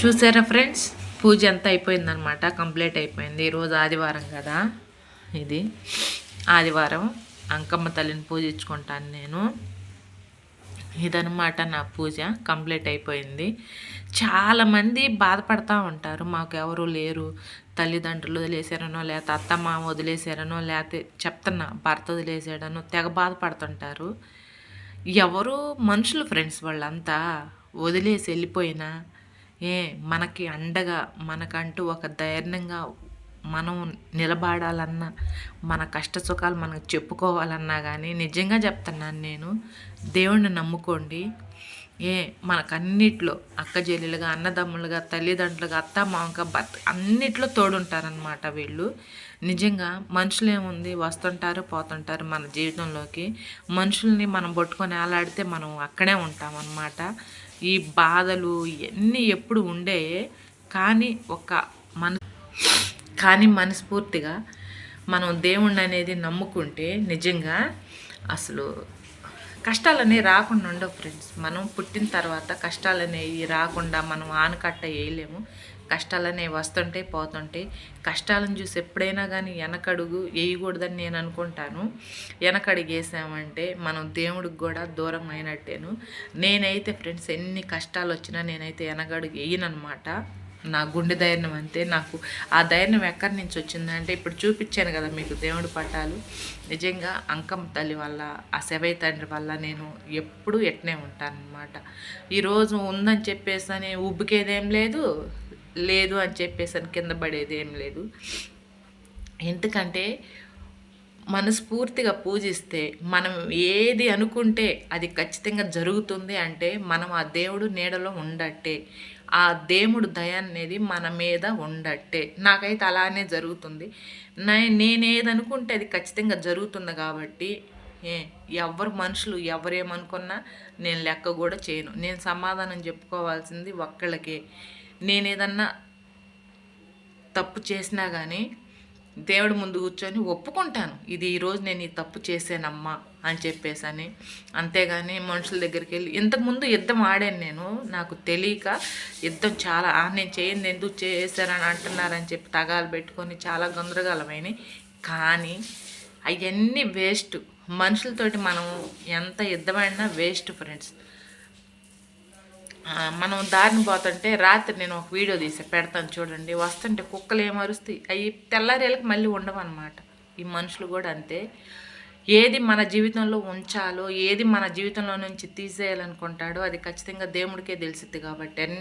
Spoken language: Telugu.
చూసారా ఫ్రెండ్స్? పూజ అంతా అయిపోయిందనమాట కంప్లీట్ అయిపోయింది. ఈరోజు ఆదివారం కదా ఇది. ఆదివారం అంకమ్మ తల్లిని పూజించుకుంటాను నేను. ఇదనమాట నా పూజ కంప్లీట్ అయిపోయింది. చాలామంది బాధపడతా ఉంటారు మాకు ఎవరు లేరు. తల్లిదండ్రులు వదిలేసారనో లేకపోతే అత్త మామ వదిలేసారనో లేకపోతే చెప్తున్నా భర్త వదిలేసాడనో తెగ బాధపడుతుంటారు. ఎవరు మనుషులు ఫ్రెండ్స్ వాళ్ళంతా వదిలేసి వెళ్ళిపోయినా ఏ మనకి అండగా మనకంటూ ఒక ధైర్యంగా మనం నిలబడాలన్నా మన కష్ట సుఖాలు మనకు చెప్పుకోవాలన్నా కానీ నిజంగా చెప్తున్నాను నేను దేవుణ్ణి నమ్ముకోండి. ఏ మనకన్నిట్లో అక్క చెల్లెలుగా అన్నదమ్ములుగా తల్లిదండ్రులుగా అత్త మామక భర్త అన్నిట్లో తోడుంటారనమాట వీళ్ళు. నిజంగా మనుషులు ఏముంది వస్తుంటారు పోతుంటారు మన జీవితంలోకి. మనుషుల్ని మనం పట్టుకొని ఆలాడితే మనం అక్కడే ఉంటామన్నమాట. ఈ బాధలు ఇవన్నీ ఎప్పుడు ఉండే కానీ ఒక మన కానీ మనస్ఫూర్తిగా మనం దేవుణ్ణి అనేది నమ్ముకుంటే నిజంగా అసలు కష్టాలనే రాకుండా ఉండవు ఫ్రెండ్స్. మనం పుట్టిన తర్వాత కష్టాలు అనేవి రాకుండా మనం ఆనకట్ట వేయలేము. కష్టాలు అనేవి పోతుంటే కష్టాలను చూసి ఎప్పుడైనా కానీ వెనకడుగు వేయకూడదని నేను అనుకుంటాను. వెనకడుగు వేసామంటే మనం దేవుడికి కూడా దూరం అయినట్టేను. నేనైతే ఫ్రెండ్స్ ఎన్ని కష్టాలు వచ్చినా నేనైతే వెనకడుగు వేయనమాట నా గుండె ధైర్యం అంతే. నాకు ఆ ధైర్యం ఎక్కడి నుంచి వచ్చిందంటే ఇప్పుడు చూపించాను కదా మీకు దేవుడి పట్టాలు నిజంగా అంకమ్మ తల్లి వల్ల ఆ శవై తండ్రి వల్ల నేను ఎప్పుడూ ఎట్నే ఉంటానన్నమాట. ఈరోజు ఉందని చెప్పేసి అని ఉబ్బికేదేం లేదు లేదు అని చెప్పేసి అని కింద పడేది ఏం లేదు. ఎందుకంటే మనస్ఫూర్తిగా పూజిస్తే మనం ఏది అనుకుంటే అది ఖచ్చితంగా జరుగుతుంది అంటే మనం ఆ దేవుడు నీడలో ఉండట్టే ఆ దేవుడు దయ అనేది మన మీద ఉండట్టే. నాకైతే అలానే జరుగుతుంది. నేనేదనుకుంటే అది ఖచ్చితంగా జరుగుతుంది కాబట్టి ఏ ఎవరు మనుషులు ఎవరేమనుకున్నా నేను లెక్క కూడా చేయను. నేను సమాధానం చెప్పుకోవాల్సింది ఒక్కళ్ళకే. నేనేదన్నా తప్పు చేసినా కానీ దేవుడి ముందు కూర్చొని ఒప్పుకుంటాను. ఇది ఈరోజు నేను ఈ తప్పు చేసానమ్మా అని చెప్పేసి అని అంతేగాని మనుషుల దగ్గరికి వెళ్ళి ఇంతకుముందు యుద్ధం ఆడాను నేను నాకు తెలియక యుద్ధం చాలా నేను చేయండి ఎందుకు చేశారని అంటున్నారని చెప్పి తగాలు పెట్టుకొని చాలా గందరగోళమైనవి కానీ అవన్నీ వేస్ట్. మనుషులతోటి మనం ఎంత యుద్ధమైనా వేస్ట్ ఫ్రెండ్స్. మనం దారిని పోతుంటే రాత్రి నేను ఒక వీడియో తీసి పెడతాను చూడండి. వస్తుంటే కుక్కలు ఏమరుస్తాయి అవి తెల్లారేళ్ళకి మళ్ళీ ఉండవన్నమాట. ఈ మనుషులు కూడా అంతే. ఏది మన జీవితంలో ఉంచాలో ఏది మన జీవితంలో నుంచి తీసేయాలనుకుంటాడో అది ఖచ్చితంగా దేవుడికే తెలిసిద్ది కాబట్టి అన్ని